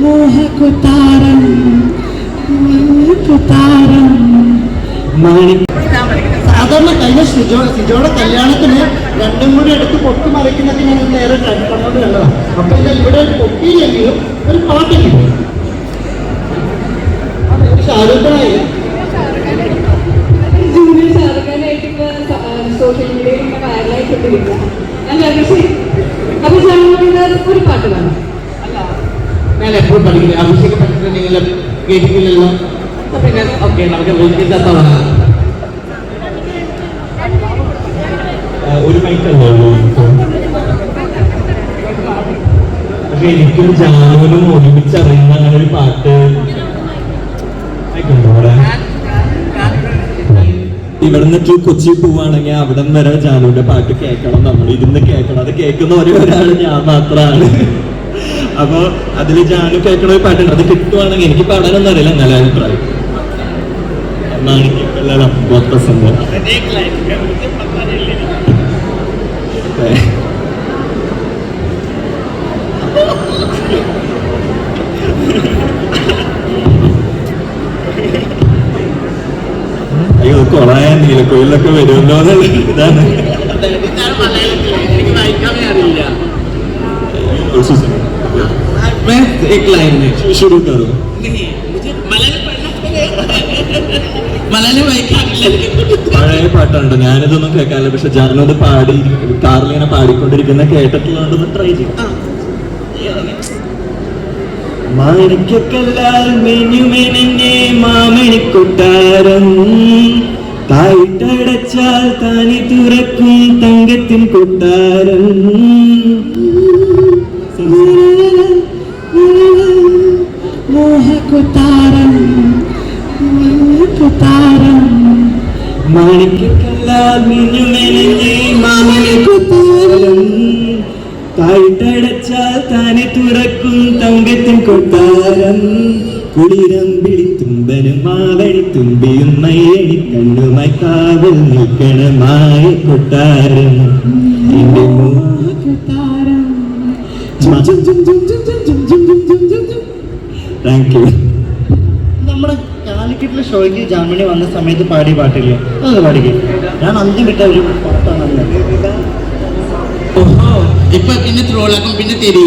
മോഹക്കുത്താരം കുത്താരം മാണി സാധാരണ കഴിഞ്ഞ സിജോ സിജോയുടെ കല്യാണത്തിന് രണ്ടും കൂടി എടുത്ത് പൊട്ടി മറിക്കുന്നൊക്കെ ഞാൻ നേരെ കണ്ടോണ്ട് കണ്ടതാണ് അപ്പൊ ഇത് ഇവിടെ ഒരു പൊട്ടിയില്ലെങ്കിലും ഒരു പാട്ടില്ല ഷാരൂഖ് ഖാനായി സോഷ്യൽ മീഡിയയിൽ ഇങ്ങനെ വൈറലായിക്കൊണ്ടിരിക്കുക അല്ല പക്ഷേ ഒരു പാട്ട് വേണം. ഞാൻ എപ്പോഴും പഠിക്കില്ല? അഭിഷേകം കേട്ടിട്ടില്ലല്ലോ പിന്നെ ഓക്കെ നമുക്ക് വീട്ടിൽ തവണ ഒരു മൈക്കല്ലോ പക്ഷെ എനിക്കും ജാനുവിനും ഒരുമിച്ച് അറിയുന്ന അങ്ങനെ ഒരു പാട്ട്. ഇവിടുന്ന് ടു കൊച്ചി പോവാണെങ്കിൽ അവിടം വരെ ജാനുവിന്റെ പാട്ട് കേൾക്കണം. നമ്മൾ ഇരുന്ന് കേൾക്കണം. അത് കേൾക്കുന്ന ഒരേ ഒരാൾ ഞാൻ മാത്രമാണ് അപ്പൊ അതിൽ ജാനു കേൾക്കണ ഒരു പാട്ടുണ്ട്. അത് കിട്ടുവാണെങ്കിൽ എനിക്ക് പാടാനൊന്നും അറിയില്ല. നല്ല അഭിപ്രായം. പ്രസംഗം അയ്യോ കൊളായ നീലക്കൊയിലൊക്കെ വരുമല്ലോ എന്നുള്ള ഇതാണ് എനിക്ക് വായിക്കാനേ അറിയില്ല ഒരു സുസു. मैं एक लाइन में शुरू करो नहीं मुझे मलयालम पढ़ना मलयालम വായിക്കാറില്ല പഴയ പാട്ടുണ്ട് ഞാനിതൊന്നും കേൾക്കാറില്ല പക്ഷെ ജാനത് പാടി കാറിൽ ഇങ്ങനെ പാടിക്കൊണ്ടിരിക്കുന്ന കേട്ടിട്ടുള്ളതുകൊണ്ട് ട്രൈ ചെയ്യും മാണിക്കല്ലാൽ മെനു മെനഞ്ഞേ മാമണിക്കൊട്ടാരം തായിട്ടടച്ചാൽ താനി തുറക്കും തങ്കത്തിൻ കൊട്ടാരം. മോഹക്കുത്താരം കുത്താരം മാണിക്കല്ലാൽ മെനു മെനഞ്ഞേ മാമണിക്കൊട്ടാരം തായിട്ടടച്ചാൽ താനെ തുറക്കും തങ്കത്തിൻ കൊട്ടാരം. കുളിരം വിളിത്തുമ്പനും മാവഴി തുമ്പിയും മയ്യണി കണ്ണുമായി കാവൽ നിൽക്കണമായ കൊട്ടാരം എന്റെ കുത്താരം താങ്ക് യു നമ്മുടെ കാലിക്കറ്റിലെ ഷോയ്ക്ക് ജാമിനി വന്ന സമയത്ത് പാടിയ പാട്ടില്ലേ അത് പാടിക്കേ ഞാൻ അന്ത്യം വിട്ട ഒരു പാട്ടാണ് ഓഹോ ഇപ്പൊ പിന്നെ ത്രോളാക്കും പിന്നെ തെരി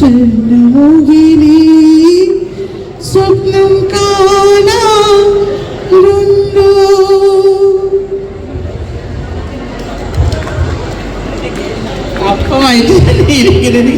സ്വപ്നമുകിലേ സ്വപ്നം കാണാറുണ്ടോ അപ്പമായിട്ട് ഇരിക്കുന്നത്